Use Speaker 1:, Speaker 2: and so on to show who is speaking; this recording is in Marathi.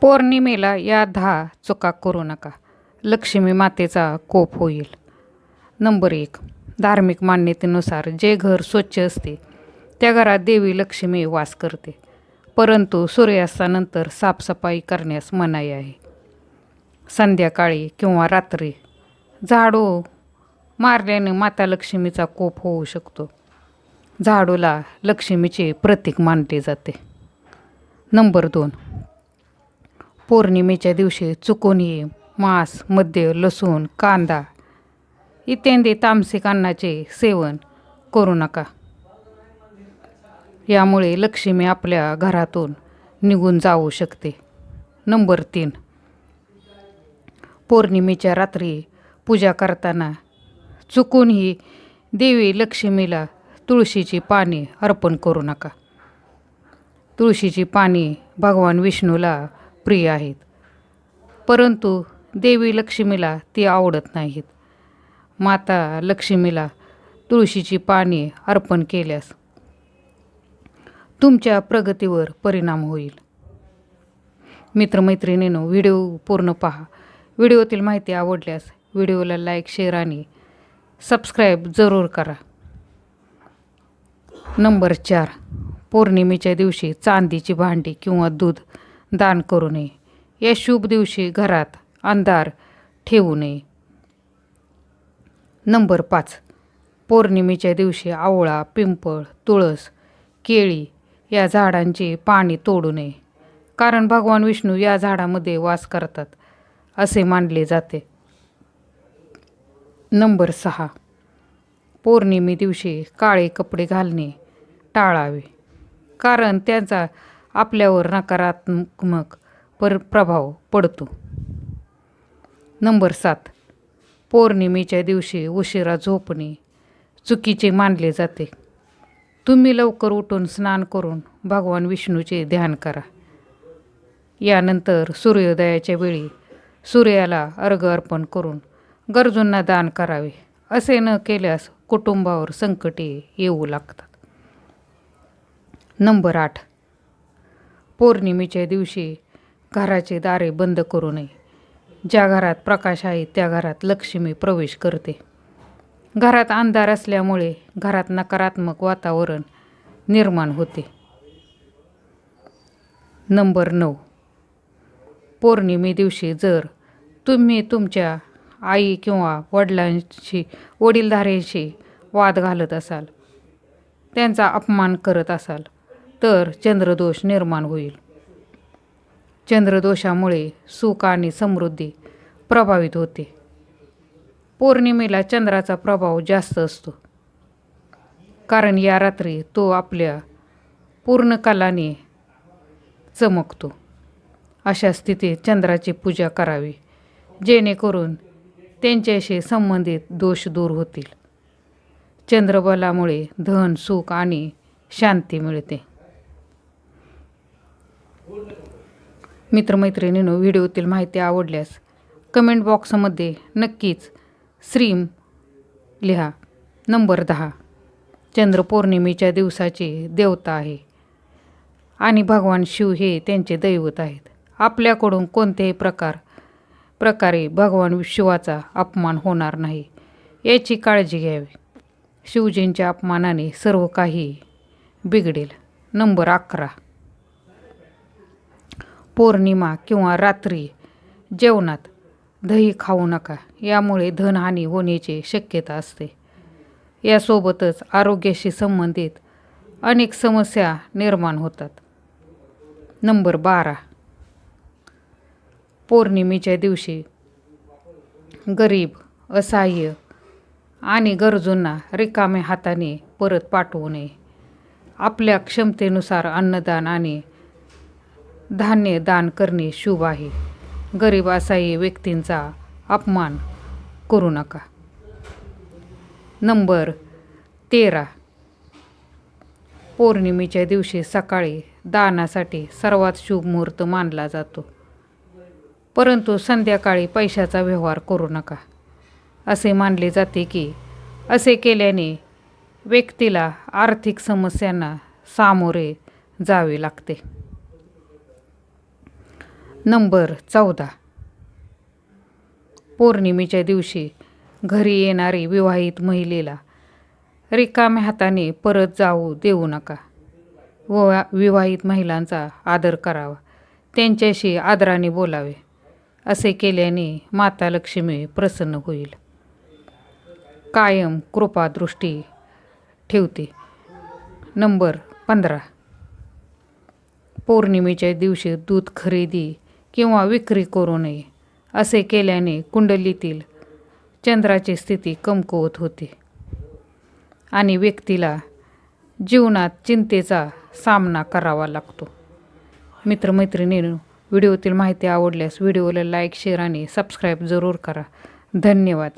Speaker 1: पौर्णिमेला या दहा चुका करू नका. लक्ष्मी मातेचा कोप होईल. नंबर एक. धार्मिक मान्यतेनुसार जे घर स्वच्छ असते त्या घरात देवी लक्ष्मी वास करते. परंतु सूर्यास्तानंतर साफसफाई करण्यास मनाई आहे. संध्याकाळी किंवा रात्री झाडू मारल्याने माता लक्ष्मीचा कोप होऊ शकतो. झाडूला लक्ष्मीचे प्रतीक मानले जाते. नंबर दोन. पौर्णिमेच्या दिवशी चुकूनही मांस मद्य लसूण कांदा इत्यादी तामसिक अन्नाचे सेवन करू नका. यामुळे लक्ष्मी आपल्या घरातून निघून जाऊ शकते. नंबर तीन. पौर्णिमेच्या रात्री पूजा करताना चुकूनही देवी लक्ष्मीला तुळशीची पाने अर्पण करू नका. तुळशीची पाने भगवान विष्णूला प्रिय आहेत. परंतु देवी लक्ष्मीला ती आवडत नाहीत. माता लक्ष्मीला तुळशीची पाने अर्पण केल्यास तुमच्या प्रगतीवर परिणाम होईल. मित्रमैत्रिणींनो व्हिडिओ पूर्ण पहा. व्हिडिओतील माहिती आवडल्यास व्हिडिओला लाईक शेअर आणि सबस्क्राईब जरूर करा. नंबर चार पौर्णिमेच्या दिवशी चांदीची भांडी किंवा दूध दान करू नये. या शुभ दिवशी घरात अंधार ठेवू नये. नंबर पाच. पौर्णिमेच्या दिवशी आवळा पिंपळ तुळस केळी या झाडांची पाणी तोडू नये. कारण भगवान विष्णू या झाडामध्ये वास करतात असे मानले जाते. नंबर सहा. पौर्णिमे दिवशी काळे कपडे घालणे टाळावे. कारण त्यांचा आपल्यावर नकारात्मक पर प्रभाव पडतो. नंबर सात. पौर्णिमेच्या दिवशी उशिरा झोपणे चुकीचे मानले जाते. तुम्ही लवकर उठून स्नान करून भगवान विष्णूचे ध्यान करा. यानंतर सूर्योदयाच्या वेळी सूर्याला अर्घ अर्पण करून गरजूंना दान करावे असे न केल्यास कुटुंबावर संकटे येऊ लागतात. नंबर आठ. पौर्णिमेच्या दिवशी घराचे दारे बंद करू नये. ज्या घरात प्रकाश आहे त्या घरात लक्ष्मी प्रवेश करते. घरात अंधार असल्यामुळे घरात नकारात्मक वातावरण निर्माण होते. नंबर नऊ. पौर्णिमे दिवशी जर तुम्ही तुमच्या आई किंवा वडिलांशी वडीलधाऱ्यांशी वाद घालत असाल त्यांचा अपमान करत असाल तर चंद्रदोष निर्माण होईल. चंद्रदोषामुळे सुख आणि समृद्धी प्रभावित होते. पौर्णिमेला चंद्राचा प्रभाव जास्त असतो. कारण या रात्री तो आपल्या पूर्ण कलाने चमकतो. अशा स्थितीत चंद्राची पूजा करावी जेणेकरून त्यांच्याशी संबंधित दोष दूर होतील. चंद्रबलामुळे धन सुख आणि शांती मिळते. मित्रमैत्रिणींनो व्हिडिओतील माहिती आवडल्यास कमेंट बॉक्समध्ये नक्कीच श्रीम लिहा. नंबर दहा. चंद्रपौर्णिमेच्या दिवसाची देवता आहे. आणि भगवान शिव हे त्यांचे दैवत आहेत. आपल्याकडून कोणत्याही प्रकार प्रकारे भगवान शिवाचा अपमान होणार नाही. याची काळजी घ्यावी. शिवजींच्या अपमानाने सर्व काही बिघडेल. नंबर अकरा. पौर्णिमा किंवा रात्री जेवणात दही खाऊ नका. यामुळे धनहानी होण्याची शक्यता असते. यासोबतच आरोग्याशी संबंधित अनेक समस्या निर्माण होतात. नंबर बारा. पौर्णिमेच्या दिवशी गरीब असहाय्य आणि गरजूंना रिकाम्या हाताने परत पाठवू नये. आपल्या क्षमतेनुसार अन्नदान आणि धान्य दान करणे शुभ आहे. गरीब असाही व्यक्तींचा अपमान करू नका. नंबर तेरा. पौर्णिमेच्या दिवशी सकाळी दानासाठी सर्वात शुभ मुहूर्त मानला जातो. परंतु संध्याकाळी पैशाचा व्यवहार करू नका. असे मानले जाते की असे केल्याने व्यक्तीला आर्थिक समस्यांना सामोरे जावे लागते. नंबर चौदा. पौर्णिमेच्या दिवशी घरी येणारी विवाहित महिलेला रिकाम्या हाताने परत जाऊ देऊ नका. व विवाहित महिलांचा आदर करावा. त्यांच्याशी आदराने बोलावे असे केल्याने माता लक्ष्मी प्रसन्न होईल. कायम कृपादृष्टी ठेवते. नंबर पंधरा. पौर्णिमेच्या दिवशी दूध खरेदी किंवा विक्री करू नये असे केल्याने कुंडलीतील चंद्राची स्थिती कमकुवत होते. आणि व्यक्तीला जीवनात चिंतेचा सामना करावा लागतो. मित्रमैत्रिणी व्हिडिओतील माहिती आवडल्यास व्हिडिओला लाईक शेअर आणि सबस्क्राईब जरूर करा. धन्यवाद.